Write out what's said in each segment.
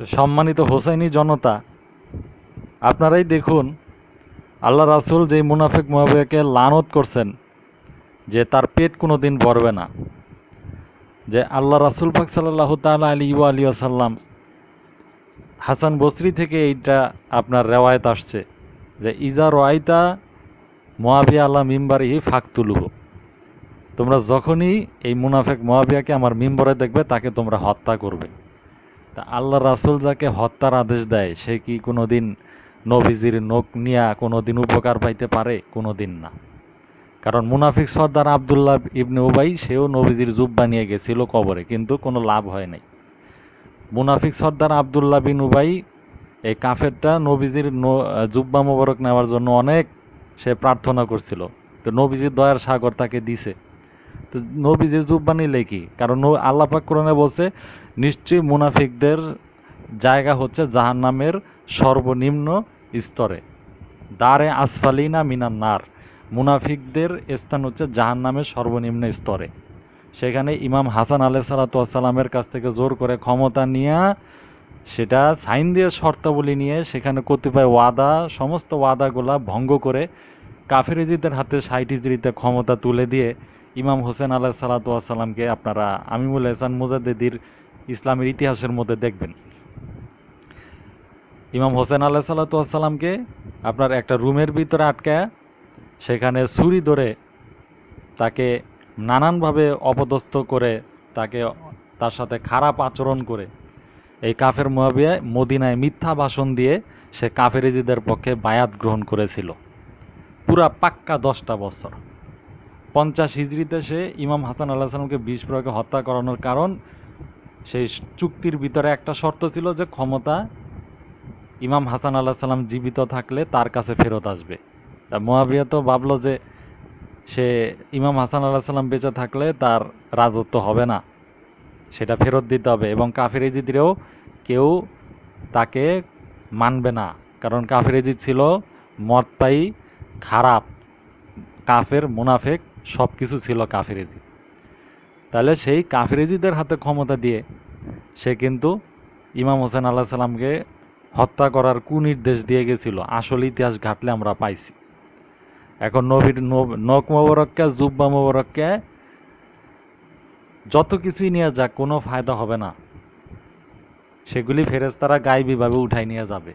সম্মানিত হোসাইনি জনতা, আপনারাই দেখুন, আল্লাহ রাসূল যে মুনাফিক মুয়াবিয়াকে লানত করছেন, যে তার পেট কোনো দিন ভরবে না। যে আল্লাহ রাসূল পাক সাল্লাল্লাহু তাআলা আলী আলী আসাল্লাম হাসান বসরি থেকে এইটা আপনার রেওয়ায়ত আসছে, যে ইজা রয়তা মোয়াবিয়া আল্লাহ মিম্বারিহি ফাকতুলুহু। তোমরা যখনই এই মুনাফেক মোয়াবিয়াকে আমার মিম্বরে দেখবে, তাকে তোমরা হত্যা করবে। তা আল্লাহ রাসূল যাকে হত্যার আদেশ দেয়, সে কি কোনো দিন নবীজির নোক নিয়া কোনো দিন উপকার পাইতে পারে? কোনো দিন না। কারণ মুনাফিক সর্দার আবদুল্লাহ ইবনে উবাই, সেও নবীজির জুব্বা নিয়ে গেছিল কবরে, কিন্তু কোনো লাভ হয় নাই। মুনাফিক সর্দার আবদুল্লাহ বিন উবাই, এই কাফেরটা নবীজির জুব্বা মোবারক নেওয়ার জন্য অনেক সে প্রার্থনা করছিল। তো নবীজির দয়ার সাগর তাকে দিছে। তো নবীজির জুব্বা নিলে কি কারণ ন- আল্লাহ পাক কোরআনে বলছে, নিশ্চয়ই মুনাফিকদের জায়গা হচ্ছে জাহান্নামের সর্বনিম্ন স্তরে। দারে আসফালিনা মিনান নার। মুনাফিকদের স্থান হচ্ছে জাহান্নামের সর্বনিম্ন স্তরে। সেখানে ইমাম হাসান আলাহ সালাতামের কাছ থেকে জোর করে ক্ষমতা নিয়ে সেটা সাইন দিয়ে শর্তাবলী নিয়ে সেখানে কতিপয় ওয়াদা, সমস্ত ওয়াদাগুলা ভঙ্গ করে কাফেরেজিদের হাতে ইজরিতে ক্ষমতা তুলে দিয়ে ইমাম হোসেন আলাহ সালাতামকে আপনারা আমিমুল হাসান মুজাদ্দিদির ইসলামের ইতিহাসের মধ্যে দেখবেন। ইমাম হোসেন আল্লাহ সাল্লাতামকে আপনার একটা রুমের ভিতরে আটকায় সেখানে ছুরি ধরে তাকে নানানভাবে অপদস্থ করে তাকে তার সাথে খারাপ আচরণ করে এই কাফের মোয়াবিয়ায় মদিনায় মিথ্যা ভাষণ দিয়ে সে কাফেরিজিদের পক্ষে বায়াত গ্রহণ করেছিল। পুরা পাক্কা দশটা বছর। পঞ্চাশ হিজড়িতে সে ইমাম হাসান আল্লাহ সাল্লামকে বিষ প্রয়োগে হত্যা করানোর কারণ, সেই চুক্তির ভিতরে একটা শর্ত ছিল যে ক্ষমতা ইমাম হাসান আল্লাহ সাল্লাম জীবিত থাকলে তার কাছে ফেরত আসবে। তা মোয়াবিয়া তো ভাবলো যে সে ইমাম হাসান আল্লাহ সাল্লাম বেঁচে থাকলে তার রাজত্ব হবে না, সেটা ফেরত দিতে হবে এবং কাফের কেউ তাকে মানবে না, কারণ কাফের এজিদ ছিল মদপাই খারাপ, কাফের মুনাফেক সব কিছু ছিল কাফের এজিদ তাহলে সেই কাফের এজিদের হাতে ক্ষমতা দিয়ে সে কিন্তু ইমাম হোসেন আল্লাহ সাল্লামকে হত্যা করার কুনির্দেশ দিয়ে গেছিল, আসল ইতিহাস ঘাটলে আমরা পাইছি। এখন নবীর নব- নখ মোবারককে, জুব্বা মোবারককে যত কিছুই নিয়ে যাক, কোনো ফায়দা হবে না। সেগুলি ফেরেশতারা গাইবীভাবে উঠাই নিয়ে যাবে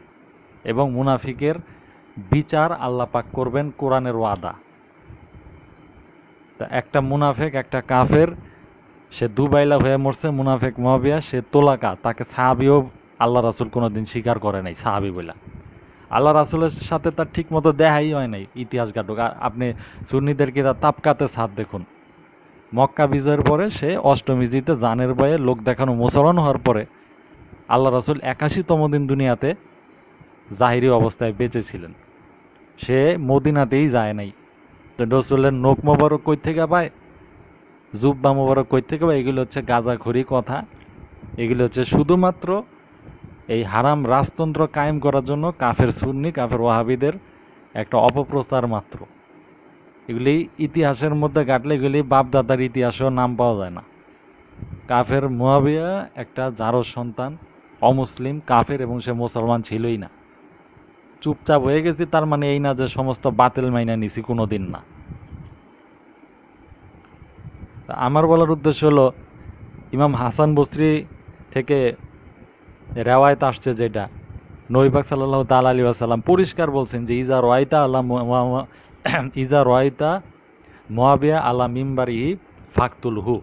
এবং মুনাফিকের বিচার আল্লাহ পাক করবেন কোরআনের ওয়াদা। তা একটা মুনাফেক, একটা কাফের, সে দুবাইলা হয়ে মরছে, মুনাফেক মহাবিয়া সে তোলাকা, তাকে সাহাবিও আল্লাহ রাসুল কোনো দিন স্বীকার করে নাই, সাহাবি বইলা। আল্লাহ রাসুলের সাথে তার ঠিক মতো দেখাই হয় নাই, ইতিহাস আর আপনি সুন্নিদের তার তাপকাতে সাথ দেখুন? মক্কা বিজয়ের পরে সে অষ্টমীজিতে জানের বয়ে লোক দেখানো মুসলমান হওয়ার পরে আল্লাহ রাসুল একাশিতম দিন দুনিয়াতে জাহিরি অবস্থায় বেঁচে ছিলেন। সে মদিনাতেই যায় নাই। রসুলের নোক মোবারক কই থেকে পায়? জুব্বা মোবারক কই থেকে পায়? এগুলো হচ্ছে গাঁজাখড়ি কথা। এগুলো হচ্ছে শুধুমাত্র এই হারাম রাজতন্ত্র কায়েম করার জন্য কাফের সুন্নি, কাফের ওয়াহাবিদের একটা অপপ্রচার মাত্র। এগুলি ইতিহাসের মধ্যে ঘাটলে এগুলি বাপদাদার ইতিহাসেও নাম পাওয়া যায় না। কাফের মুয়াবিয়া একটা জারো সন্তান, অমুসলিম, কাফের এবং সে মুসলমান ছিলই না। চুপচাপ হয়ে গেছি, তার মানে এই না যে সমস্ত বাতিল মাইনা নিছি কোনো দিন না আমার বলার উদ্দেশ্য হলো, ইমাম হাসান বসরি থেকে রেওয়ায়ত আসছে যেটা নইবাক সাল্লাহ তাল আলী আসাল্লাম পরিষ্কার বলছেন যে, ইজা রয়তা আল্লাহ ইজা রয়তা মোয়াবিয়া আল্লাহ মিম্বারিহি ফাকতুল হু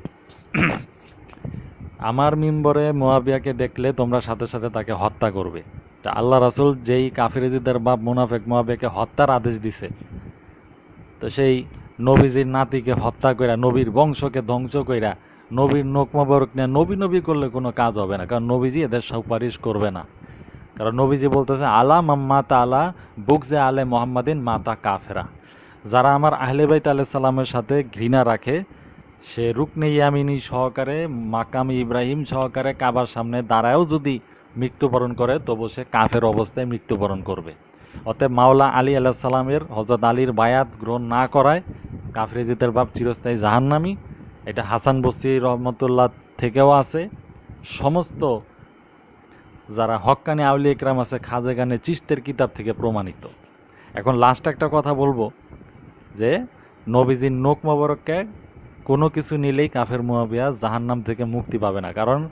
আমার মিম্বরে মোয়াবিয়াকে দেখলে তোমরা সাথে সাথে তাকে হত্যা করবে। তা আল্লাহ রাসুল যেই কাফিরেজিদের বাপ মুনাফেক মোয়াবিয়াকে হত্যার আদেশ দিছে, তো সেই নবীজির নাতিকে হত্যা কইরা, নবীর বংশকে ধ্বংস কইরা, নবীর নোক মোবারক নিয়ে নবী নবী করলে কোনো কাজ হবে না, কারণ নবীজি এদের সুপারিশ করবে না। কারণ নবীজি বলতেছে, আলা মাম্মাতা আলা বুকজে আলে মোহাম্মদিন মাতা কাফেরা। যারা আমার আহলে বাইত আলাহ সাল্লামের সাথে ঘৃণা রাখে, সে রুকনে ইয়ামিনী সহকারে, মাকাম ইব্রাহিম সহকারে কাবার সামনে দাঁড়ায়ও যদি মৃত্যুবরণ করে, তবু সে কাফের অবস্থায় মৃত্যুবরণ করবে। অতএব মাওলা আলী আলাহ সাল্লামের হজরত আলীর বায়াত গ্রহণ না করায় কাফরেজিতের বাপ চিরস্থায়ী জাহান্নামী। এটা হাসান বস্তি রহমতুল্লাহ থেকেও আছে। সমস্ত যারা হক্কানি আউলি একরাম আছে, খাজে গানে চিস্তের কিতাব থেকে প্রমাণিত। এখন লাস্ট একটা কথা বলব, যে নবীজির নোক মোবারককে কোনো কিছু নিলেই কাফের মুয়াবিয়া জাহান্নাম থেকে মুক্তি পাবে না। কারণ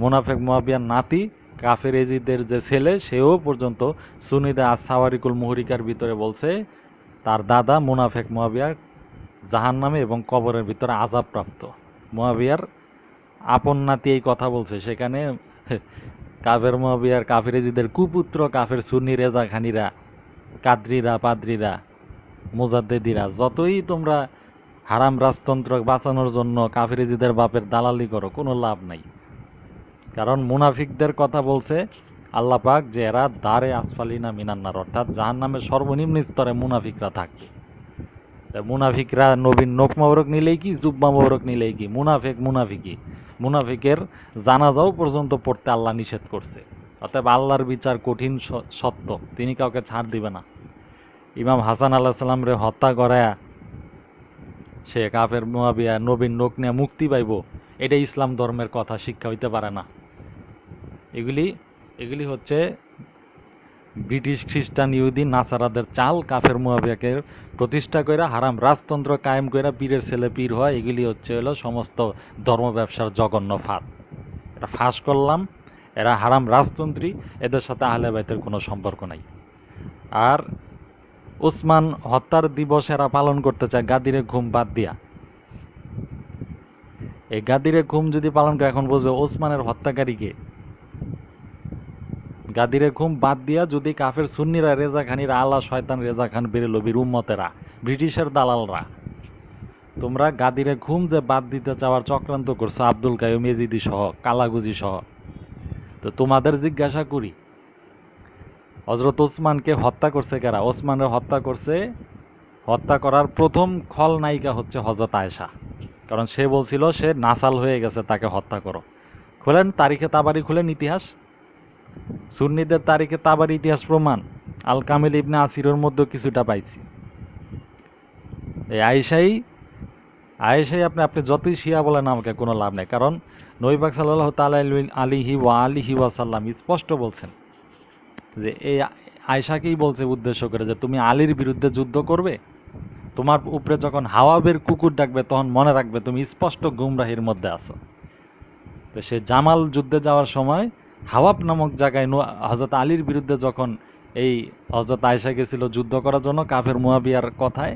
মুনাফেক মুয়াবিয়ার নাতি কাফের এজিদের যে ছেলে, সেও পর্যন্ত সুনিদা আসাওয়ারিকুল মুহরিকার ভিতরে বলছে, তার দাদা মুনাফেক মুয়াবিয়া জাহান্নামে এবং কবরের ভিতরে আজাবপ্রাপ্ত মহাবিয়ার আপন নাতি এই কথা বলছে। সেখানে কাফের মহাবিয়ার কাফের এজিদের কুপুত্র, কাফের সুন্নি রেজা খানিরা কাদ্রিরা, পাদ্রিরা, মোজাদ্দেদিরা, যতই তোমরা হারাম রাজতন্ত্র বাঁচানোর জন্য কাফিরিজিদের বাপের দালালি করো, কোনো লাভ নাই। কারণ মুনাফিকদের কথা বলছে আল্লাহ পাক যে এরা দারে আসফালিনা মিনান্নার, অর্থাৎ জাহান নামের সর্বনিম্ন স্তরে মুনাফিকরা থাকবে মুনাফিকরা নবীন নোক নিলেই কি, জুব্বা নিলেই কি? মুনাফিক মুনাফিকি মুনাফিকের জানাজাও পর্যন্ত পড়তে আল্লাহ নিষেধ করছে। অতএব আল্লাহর বিচার কঠিন সত্য। তিনি কাউকে ছাড় দিবে না। ইমাম হাসান আল্লাহ সাল্লাম রে হত্যা করায়া সে কাফের মুয়াবিয়া নবীন নোক নিয়ে মুক্তি পাইব এটা ইসলাম ধর্মের কথা, শিক্ষা হইতে পারে না। এগুলি এগুলি হচ্ছে ব্রিটিশ খ্রিস্টান ইহুদি নাসারাদের চাল কাফের মুয়াবিয়াকে প্রতিষ্ঠা কইরা হারাম রাজতন্ত্র কায়েম কইরা পীরের ছেলে পীর হয়। এগুলি হচ্ছে হলো সমস্ত ধর্ম ব্যবসার জঘন্য ফাঁদ। এটা ফাঁস করলাম, এরা হারাম রাজতন্ত্রী, এদের সাথে আহলে বাইতের কোনো সম্পর্ক নাই। আর ওসমান হত্যার দিবস এরা পালন করতে চায় গাদিরে ঘুম বাদ দিয়া। এই গাদিরে ঘুম যদি পালন করে, এখন বুঝবে ওসমানের হত্যাকারীকে গাদিরে ঘুম বাদ দিয়া যদি কাফের সুন্নিরা রেজা খানিরা আল্লাহ শয়তান রেজা খান বেরেলো বীর উম্মতেরা, ব্রিটিশের দালালরা। তোমরা গাদিরে ঘুম যে বাদ দিতে চাওয়ার চক্রান্ত করছ আব্দুল কাইম এজিদি সহ, কালাগুজি সহ। তো তোমাদের জিজ্ঞাসা করি হজরত ওসমানকে হত্যা করছে কারা? ওসমানের হত্যা করছে, হত্যা করার প্রথম খল নায়িকা হচ্ছে হজরত আয়েশা। কারণ সে বলছিল, সে নাসাল হয়ে গেছে, তাকে হত্যা করো। খুলেন, তারিখে তাবারি খুলেন ইতিহাস। সুন্নিদের তারিখে তাবারি ইতিহাস প্রমাণ। আল কামিল ইবনে আসিরের মধ্যে কিছুটা পাইছি। এই আয়েশাই আয়েশাই আপনি আপনি যতই শিয়া বলেন আমাকে কোনো লাভ নেই, কারণ নইবাক সাল্লাহ তালা আলিহি ওয়া আলিহি ওয়াসাল্লাম স্পষ্ট বলছেন যে এই আয়সাকেই বলছে উদ্দেশ্য করে যে তুমি আলীর বিরুদ্ধে যুদ্ধ করবে, তোমার উপরে যখন হাওয়াবের কুকুর ডাকবে, তখন মনে রাখবে তুমি স্পষ্ট গুমরাহির মধ্যে আছো। তো সে জামাল যুদ্ধে যাওয়ার সময় হাওয়াব নামক জায়গায় হজরত আলীর বিরুদ্ধে যখন এই হজরত আয়সা গেছিল যুদ্ধ করার জন্য কাফের মুয়াবিয়ার কথায়,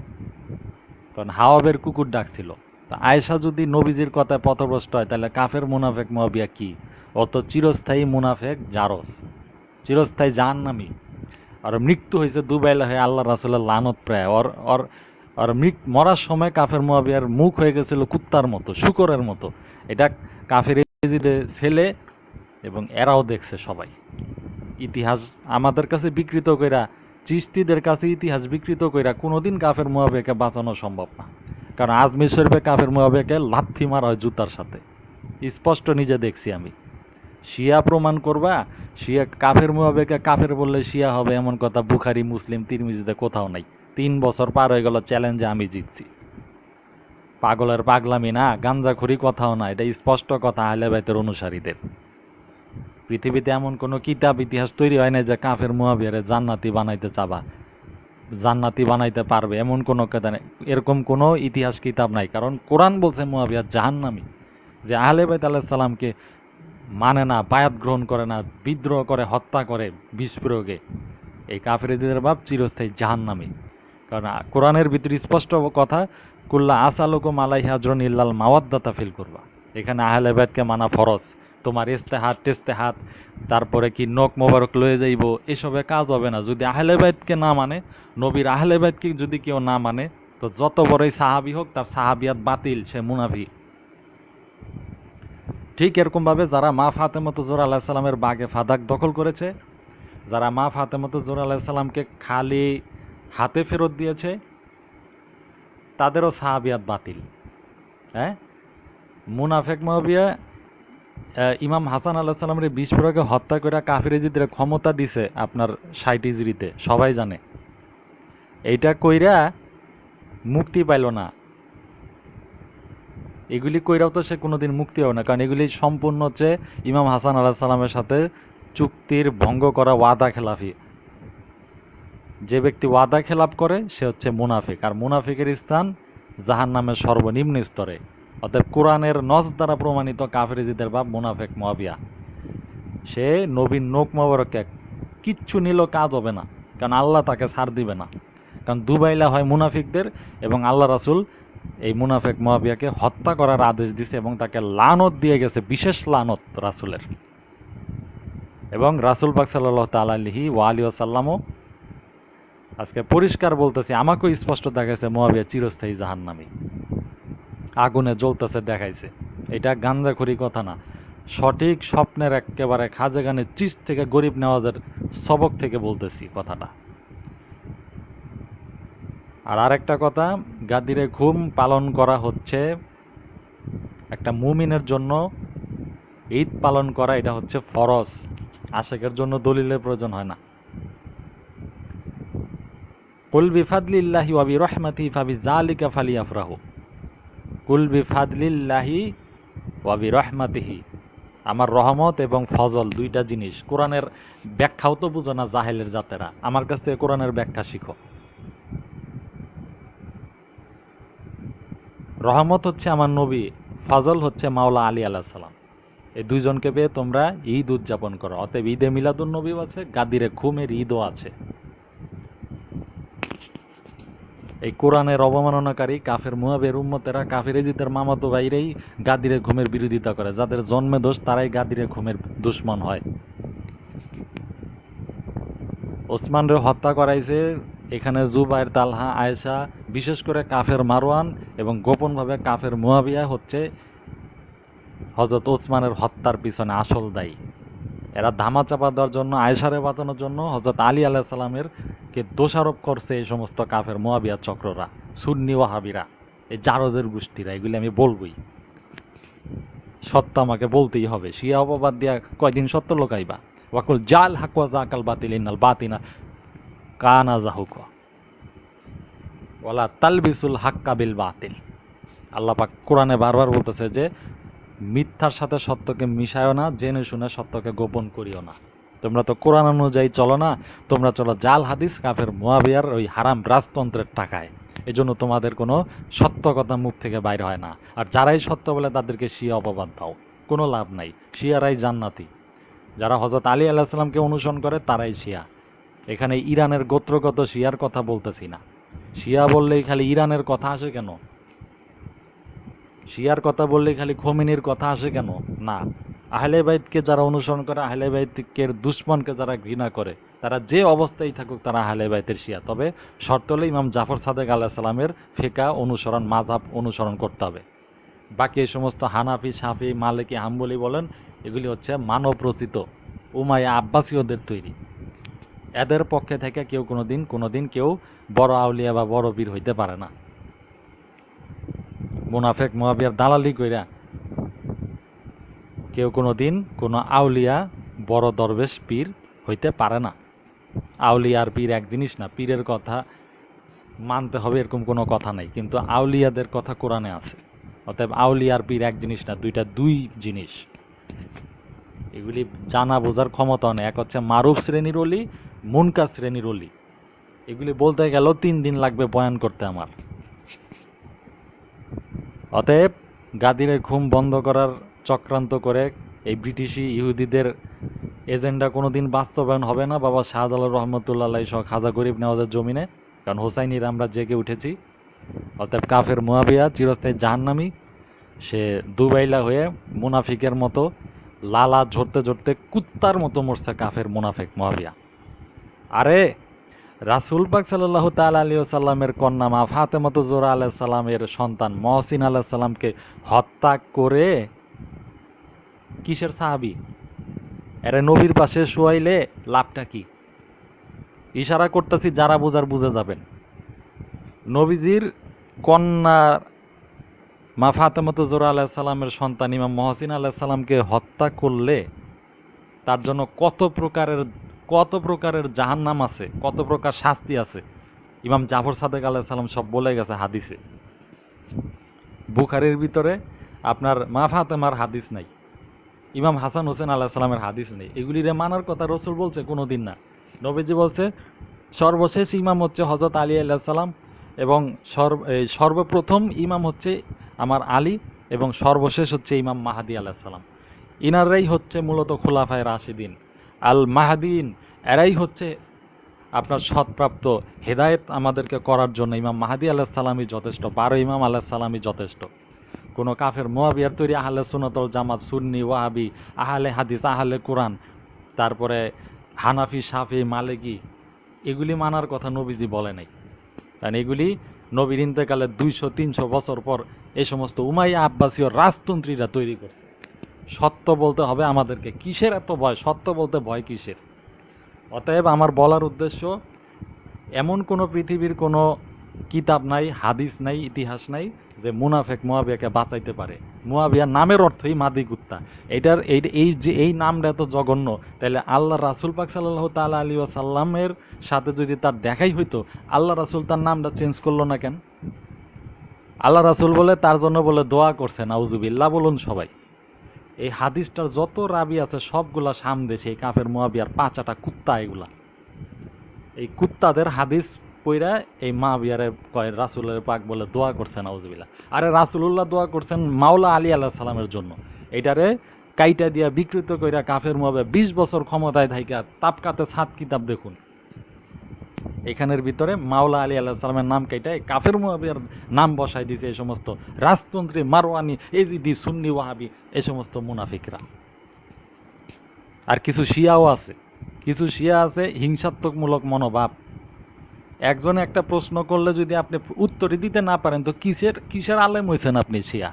তখন হাওয়াবের কুকুর ডাকছিল। তা আয়সা যদি নবীজির কথায় পথভ্রষ্ট হয়, তাহলে কাফের মুনাফেক মুয়াবিয়া কি? অত চিরস্থায়ী মুনাফেক জারস, চিরস্থায়ী জাহান্নামী। আর মৃত্যু হয়েছে দুবেলা হয়ে আল্লাহ রাসুলের লানত প্রায়। ওর ওর আর মৃত মরার সময় কাফের মুয়াবিয়ার মুখ হয়ে গেছিল কুত্তার মতো, শুকরের মতো। এটা কাফের ছেলে এবং এরাও দেখছে সবাই। ইতিহাস আমাদের কাছে বিকৃত কইরা চিস্তিদের কাছে ইতিহাস বিকৃত কইরা কোনোদিন কাফের মুয়াবিয়াকে বাঁচানো সম্ভব না। কারণ আজমির শরীফে কাফের মুয়াবিয়াকে লাথি মারা হয় জুতার সাথে। স্পষ্ট নিজে দেখছি আমি। শিয়া প্রমাণ করবা, শিয়া কাফের মুয়াবেকে কাফের বললে শিয়া হবে এমন কথা বুখারি, মুসলিম, তিরমিজিতে কোথাও নাই। তিন বছর পার হয়ে গেল চ্যালেঞ্জে আমি জিতছি। পাগলের পাগলামি না, গাঞ্জাখুরি কথাও না, এটা স্পষ্ট কথা আহলে বাইতের অনুসারীদের। পৃথিবীতে এমন কোনো কিতাব, ইতিহাস তৈরি হয় না যে কাফের মুয়াবিয়ারে জান্নাতি বানাইতে চাবা, জান্নাতি বানাইতে পারবে, এমন কোনো কথা নেই। এরকম কোনো ইতিহাস কিতাব নাই, কারণ কোরআন বলছে মুয়াবিয়া জাহান্নামি, যে আহলে বাইত সালামকে মানে না, বায়াত গ্রহণ করে না, বিদ্রোহ করে, হত্যা করে প্রয়োগে। এই কাফেরদের বাপ চিরস্থায়ী জাহান্নামী। কারণ কোরআনের ভিতরে স্পষ্ট কথা, কুল্লা আসালুকুম আলাই হাজরন ইল্লাল মাওয়াদ্দাতা ফিল করবা। এখানে আহলে বাইতকে মানা ফরজ। তোমার ইস্তেহাত টেস্তেহাত তারপরে কি নখ মোবারক লয়ে যাইব, এসবে কাজ হবে না। যদি আহলে বাইতকে না মানে নবীর আহলে বাইতকে যদি কেউ না মানে তো যত বড়ই সাহাবি হোক, তার সাহাবিয়াত বাতিল, সে মুনাফি ঠিক এরকমভাবে যারা মা ফাতেমত জোর আলাহ সাল্লামের বাগে ফাদাক দখল করেছে, যারা মা ফাতেমত জোর আলাহ সাল্লামকে খালি হাতে ফেরত দিয়েছে, তাদেরও সাহাবিয়াত বাতিল। হ্যাঁ? মুনাফেক মহবিয়া ইমাম হাসান আল্লাহ সাল্লামের প্রয়োগে হত্যা করে কাফিরেজিদের ক্ষমতা দিছে আপনার ষাট ইজরিতে সবাই জানে। এইটা কইরা মুক্তি পাইল না। এগুলি কইরাও তো সে কোনোদিন মুক্তি হবে না, কারণ এগুলি সম্পূর্ণ হচ্ছে ইমাম হাসান আল্লাহ সাল্লামের সাথে চুক্তির ভঙ্গ করা ওয়াদা খেলাফি। যে ব্যক্তি ওয়াদা খেলাপ করে, সে হচ্ছে মুনাফিক। আর মুনাফিকের স্থান জাহান নামের সর্বনিম্ন স্তরে। অতএব কোরআনের নস দ্বারা প্রমাণিত কাফেরিজিদের বাপ মুনাফেক মহাবিয়া সে নবীন নোক মোবারককে কিচ্ছু নিল কাজ হবে না, কারণ আল্লাহ তাকে ছাড় দিবে না। কারণ দুবাইলা হয় মুনাফিকদের এবং আল্লাহ রাসুল এই মুনাফেক মহাবিয়াকে হত্যা করার আদেশ দিছে এবং তাকে লানত দিয়ে গেছে, বিশেষ লানত রাসুলের। এবং রাসুল পাক সাল্লাহ তালিহি ওয়ালি ওয়াসাল্লামও আজকে পরিষ্কার বলতেছি, আমাকেও স্পষ্ট দেখাইছে মহাবিয়া চিরস্থায়ী জাহান্নামী। আগুনে জ্বলতেছে দেখাইছে। এটা গাঞ্জাখড়ি কথা না। সঠিক স্বপ্নের একেবারে খাজে গানের চিজ থেকে গরিব নেওয়াজের সবক থেকে বলতেছি কথাটা। আর আরেকটা কথা, গাদিরে ঘুম পালন করা হচ্ছে একটা মুমিনের জন্য। ঈদ পালন করা এটা হচ্ছে ফরজ। আশেকের জন্য দলিলের প্রয়োজন হয় না। কুল বিফাদলিল্লাহি ওয়া বিরহমাতিহি ফাবিযালিকা ফালিয়াফরাহু। কুল বিফাদলিল্লাহি ওয়া বিরহমাতিহি। আমার রহমত এবং ফজল দুইটা জিনিস। কোরআনের ব্যাখ্যাও তো বুঝো না জাহেলের জাতেরা। আমার কাছ থেকে কোরআনের ব্যাখ্যা শিখো। রহমত হচ্ছে আমার নবী, ফজল হচ্ছে মাওলা আলী আলাহ সালাম। এই দুইজনকে পেয়ে তোমরা ঈদ উদযাপন করো। অতএব ঈদে মিলাদুল নবীও আছে, গাদিরে ঘুমের ঈদও আছে। এই কোরআনের অবমাননাকারী কাফের মুয়াবের উম্মতেরা কাফের এজিতের মামাতো ভাইরেই গাদিরে ঘুমের বিরোধিতা করে। যাদের জন্মে দোষ, তারাই গাদিরে ঘুমের দুশ্মন হয়। ওসমানরে হত্যা করাইছে এখানে জুবাইর, তালহা, আয়েশা, বিশেষ করে কাফের মারওয়ান এবং গোপনভাবে কাফের মুয়াবিয়া হচ্ছে হজরত ওসমানের হত্যার পিছনে আসল দায়ী। এরা ধামা চাপা দেওয়ার জন্য, আয়েশারে বাঁচানোর জন্য হজরত আলী আলাহ সালামের কে দোষারোপ করছে এই সমস্ত কাফের মোয়াবিয়া চক্ররা, সুন্নি ওয়াহাবিরা, এই জারজের গোষ্ঠীরা, এগুলি আমি বলবই। সত্য আমাকে বলতেই হবে, শিয়া অপবাদ দিয়া কয়দিন সত্য লোকাইবা? ওয়াকুল জাল হাকুয়া জাকাল বাতিল, ইন্নাল বাতিনা কানা জাহুক। ওয়ালা তালবিসুল হাক্কা বিল বাতিল। আল্লাহ পাক কোরআনে বারবার বলতেছে যে মিথ্যার সাথে সত্যকে মিশায়ও না, জেনে শুনে সত্যকে গোপন করিও না। তোমরা তো কোরআন অনুযায়ী চলো না, তোমরা চলো জাল হাদিস, কাফের মোয়াবিয়ার ওই হারাম রাজতন্ত্রের টাকায়। এই জন্য তোমাদের কোনো সত্য কথা মুখ থেকে বাইর হয় না। আর যারাই সত্য বলে তাদেরকে শিয়া অপবাদ দাও, কোনো লাভ নাই, শিয়ারাই জান্নাতি। যারা হজরত আলী আলাহিসাল্লামকে অনুসরণ করে, তারাই শিয়া। এখানে ইরানের গোত্রগত শিয়ার কথা বলতেছি না। শিয়া বললেই খালি ইরানের কথা আসে কেন? শিয়ার কথা বললে খালি খমিনির কথা আসে কেন? না। আহলে বাইতকে যারা অনুসরণ করে, আহলে বাইতের দুশ্মনকে যারা ঘৃণা করে, তারা যে অবস্থায় থাকুক তারা আহলে বাইতের শিয়া। তবে শর্ত হলে ইমাম জাফর সাদেক আলাহ সালামের ফেকা অনুসরণ মাঝাব অনুসরণ করতে হবে। বাকি এই সমস্ত হানাফি সাফি মালিকি, হাম্বলি বলেন, এগুলি হচ্ছে মানব রচিত উমায়া আব্বাসীয়দের তৈরি। এদের পক্ষে থেকে কেউ কোনোদিন কোনোদিন কেউ বড় আউলিয়া বা বড় বীর হইতে পারে না। মুনাফেক মহাবিয়ার দালালি কইরা কেউ কোনো দিন কোনো আউলিয়া বড় দরবেশ পীর হইতে পারে না। আউলিয়া আর পীর এক জিনিস না, পীরের কথা মানতে হবে এরকম কোনো কথা নাই, কিন্তু আউলিয়াদের কথা কোরআনে আছে। অতএব আউলিয়া আর পীর এক জিনিস না, দুইটা দুই জিনিস। এগুলি জানা বোঝার ক্ষমতা নেই, এক হচ্ছে মারুফ শ্রেণির অলি মুনকা শ্রেণির অলি। এগুলি বলতে গেলেও তিন দিন লাগবে বয়ান করতে আমার। অতএব গাদিরে ঘুম বন্ধ করার চক্রান্ত করে এই ব্রিটিশি ইহুদিদের এজেন্ডা কোনোদিন বাস্তবায়ন হবে না। বাবা শাহজালাল রহমতুল্লাহ সহ খাজা গরিব নেওয়াজের জমিনে, কারণ হোসাইনির আমরা জেগে উঠেছি। অতএব কাফের মুয়াবিয়া চিরস্থায়ী জাহান্নামি। সে দুবাইলা হয়ে মুনাফিকের মতো লালা ঝরতে ঝরতে কুত্তার মতো মরছে কাফের মুনাফিক মুয়াবিয়া। আরে রাসুল পাক সাল্লাহ তাল আলী সাল্লামের কন্যা মা ফাতেমত জোরা আলাহ সাল্লামের সন্তান মহসিন আলাহ সাল্লামকে হত্যা করে কিসের সাহাবি? এরে নবীর পাশে শুয়াইলে লাভটা কি? ইশারা করতেছি যারা বুঝার বুঝে যাবেন। নবীজির কন্যা মা ফাতেমত জোরা আলাহ সাল্লামের সন্তান ইমাম মহসিন আলাহ সাল্লামকে হত্যা করলে তার জন্য কত প্রকারের কত প্রকারের জাহান্নাম আছে, কত প্রকার শাস্তি আছে। ইমাম জাফর সাদেক আলাহ সাল্লাম সব বলে গেছে হাদিসে। বুখারির ভিতরে আপনার মা ফাতেমার হাদিস নাই, ইমাম হাসান হোসেন আল্লাহ সাল্লামের হাদিস নেই। এগুলিরে মানার কথা রসুল বলছে কোনো দিন না। নবীজি বলছে, সর্বশেষ ইমাম হচ্ছে হজরত আলী আল্লাহ সাল্লাম এবং সর্ব সর্বপ্রথম ইমাম হচ্ছে আমার আলী এবং সর্বশেষ হচ্ছে ইমাম মাহাদি আল্লাহ সাল্লাম ইনারাই হচ্ছে মূলত খোলাফায় রাশিদিন। আল মাহাদিন এরাই হচ্ছে আপনার সৎপ্রাপ্ত হেদায়েত আমাদেরকে করার জন্য। ইমাম মাহাদি আল্লাহ সাল্লামই যথেষ্ট, বারো ইমাম আল্লাহ সাল্লামই যথেষ্ট। কোনো কাফের মোয়াবিয়ার তৈরি আহলে সুনতল জামাত, সুন্নি, ওয়াহাবি, আহলে হাদিস, আহলে কোরআন, তারপরে হানাফি সাফি মালিকি, এগুলি মানার কথা নবীজি বলে নাই। কারণ এগুলি নবীর ইন্তেকালে দুইশো, তিনশো বছর পর এই সমস্ত উমাইয়া আব্বাসীয় রাজতন্ত্রীরা তৈরি করছে। সত্য বলতে হবে আমাদেরকে। কিসের এত ভয়? সত্য বলতে ভয় কিসের? অতএব আমার বলার উদ্দেশ্য, এমন কোনো পৃথিবীর কোনো কিতাব নাই, হাদিস নাই, ইতিহাস নাই, যে মুনাফেক মোয়াবিয়াকে বাঁচাইতে পারে। মোয়াবিয়া নামের অর্থই মাদি কুত্তা। এটার এই এই যে, এই নামটা এত জঘন্য তাহলে আল্লাহ রাসুল পাক সাল্লাহ তাল আলী সাল্লামের সাথে যদি তার দেখাই হইতো, আল্লাহ রাসুল তার নামটা চেঞ্জ করল না কেন? আল্লাহ রাসুল বলে, তার জন্য বলে দোয়া করছে নাউজুবিল্লাহ বলুন সবাই। এই হাদিসটার যত রাবি আছে, সবগুলা সামদেশে এই কাফের মোয়াবিয়ার পাঁচাটা কুত্তা এগুলা। এই কুত্তাদের হাদিস পইরা এই মা বিয়ারে কয়, রাসুলের পাক বলে, দোয়া করছেন আউজবিল্লা আরে রাসুলুল্লাহ দোয়া করছেন মাওলা আলী আল্লাহ সালামের জন্য। এইটারে কাইটা দিয়া বিকৃত কইরা কাফের মোয়াবে বিশ বছর ক্ষমতায় থাইকা, তাপকাতে সাত কিতাব দেখুন। এখানের ভিতরে মাওলা আলী আল্লাহ সালামের নাম কাইটায় কাফের মোয়াবিয়ার নাম বসাই দিছে এই সমস্ত রাজতন্ত্রী, মারওয়ানি, এজিদি, সুন্নি, ওয়াহাবি, এই সমস্ত মুনাফিকরা। আর কিছু শিয়াও আছে। কিছু শিয়া আছে, হিংসাত্মকমূলক মনোভাব। একজনে একটা প্রশ্ন করলে যদি আপনি উত্তরই দিতে না পারেন, তো কিসের কিসের আলেম হয়েছেন আপনি শিয়া?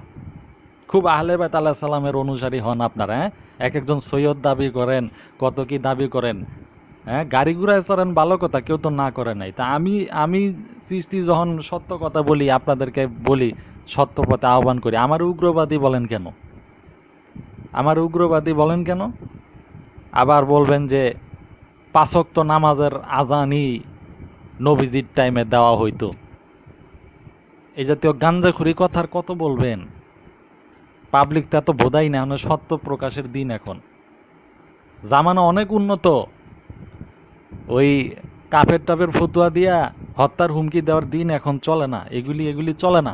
খুব আহলে বাইত আল্লাহ সাল্লামের অনুসারী হন আপনারা হ্যাঁ? এক একজন সৈয়দ দাবি করেন, কত কি দাবি করেন। হ্যাঁ গাড়ি ঘুরায় চড়েন ভালো কথা, কেউ তো না করে নাই। তা আমি আমি সৃষ্টি যখন সত্য কথা বলি, আপনাদেরকে বলি, সত্য পথে আহ্বান করি, আমার উগ্রবাদী বলেন কেন? আমার উগ্রবাদী বলেন কেন? আবার বলবেন যে পাঁচক্ত নামাজের আজানই নবীজির টাইমে দেওয়া হইতো। এই জাতীয় গাঞ্জাখুরি কথার কত বলবেন? পাবলিক তা তো বোধাই না সত্য প্রকাশের দিন এখন। জামানা অনেক উন্নত ওই কাফের টাফের ফতুয়া দিয়া হত্যার হুমকি দেওয়ার দিন এখন চলে না। এগুলি এগুলি চলে না।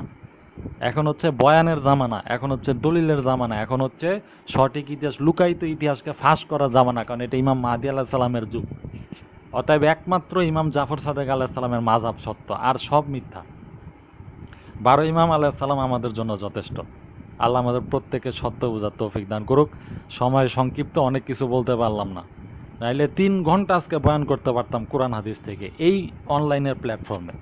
এখন হচ্ছে বয়ানের জামানা, এখন হচ্ছে দলিলের জামানা, এখন হচ্ছে সঠিক ইতিহাস, লুকায়িত ইতিহাসকে ফাঁস করা জামানা, কারণ এটা ইমাম মাহাদি আল্লাহ সালামের যুগ। অতএব একমাত্র ইমাম জাফর সাদেক আল্লাহ সালামের মাঝাব সত্য, আর সব মিথ্যা। বারো ইমাম আল্লাহ সালাম আমাদের জন্য যথেষ্ট। আল্লাহ আমাদের প্রত্যেকে সত্য বোঝার তৌফিক দান করুক। সময় সংক্ষিপ্ত, অনেক কিছু বলতে পারলাম না। নাইলে তিন ঘণ্টা আজকে বয়ান করতে পারতাম কোরআন হাদিস থেকে, এই অনলাইনের প্ল্যাটফর্মে।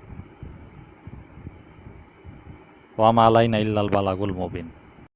ওয়ামা আলাইনা ইল্লাল বালাগুল মুবিন।